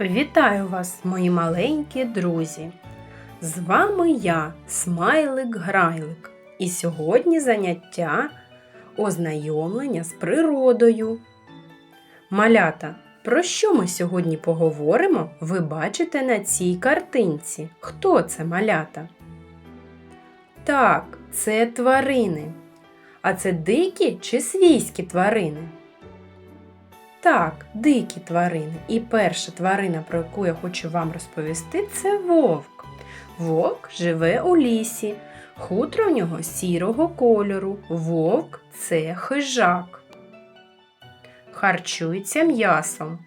Вітаю вас, мої маленькі друзі! З вами я, Смайлик Грайлик, і сьогодні заняття ознайомлення з природою. Малята, про що ми сьогодні поговоримо, ви бачите на цій картинці. Хто це малята? Так, це тварини. А це дикі чи свійські тварини? Так, дикі тварини. І перша тварина, про яку я хочу вам розповісти, це вовк. Вовк живе у лісі. Хутро в нього сірого кольору. Вовк це хижак. Харчується м'ясом.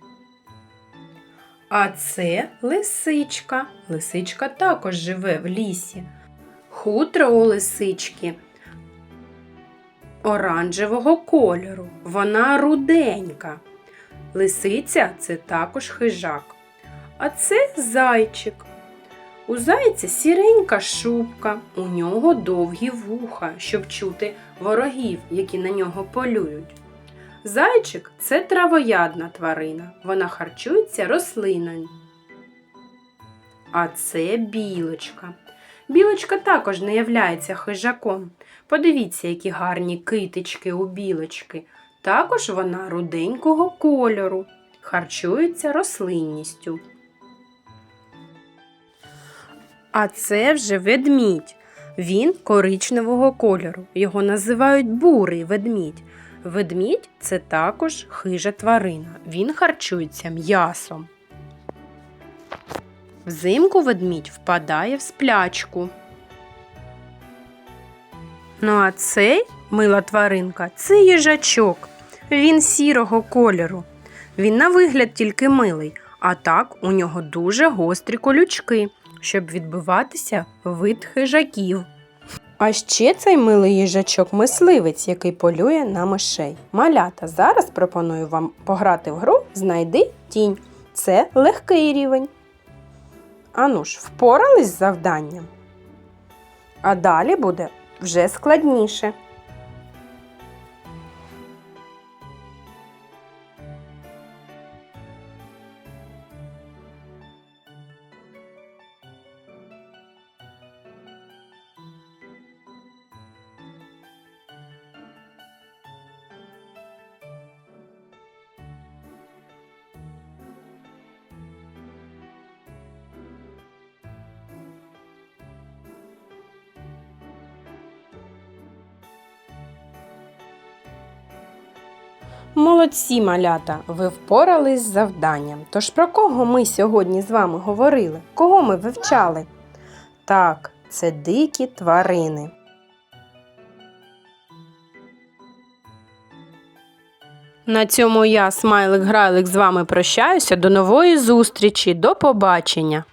А це лисичка. Лисичка також живе в лісі. Хутро у лисички оранжевого кольору. Вона руденька. Лисиця це також хижак. А це зайчик. У зайця сіренька шубка, у нього довгі вуха, щоб чути ворогів, які на нього полюють. Зайчик це травоядна тварина, вона харчується рослинами. А це білочка. Білочка також не являється хижаком. Подивіться, які гарні китички у білочки. Також вона руденького кольору, харчується рослинністю. А це вже ведмідь. Він коричневого кольору. Його називають бурий ведмідь. Ведмідь це також хижа тварина. Він харчується м'ясом. Взимку ведмідь впадає в сплячку. Ну а цей мила тваринка це їжачок. Він сірого кольору. Він на вигляд тільки милий, а так у нього дуже гострі колючки, щоб відбиватися вид хижаків. А ще цей милий їжачок мисливець, який полює на мишей. Малята, зараз пропоную вам пограти в гру Знайди тінь. Це легкий рівень. Ану ж, впорались з завданням. А далі буде вже складніше. Молодці, малята, ви впорались з завданням. Тож про кого ми сьогодні з вами говорили? Кого ми вивчали? Так, це дикі тварини. На цьому я, смайлик Грайлик, з вами прощаюся. До нової зустрічі. До побачення!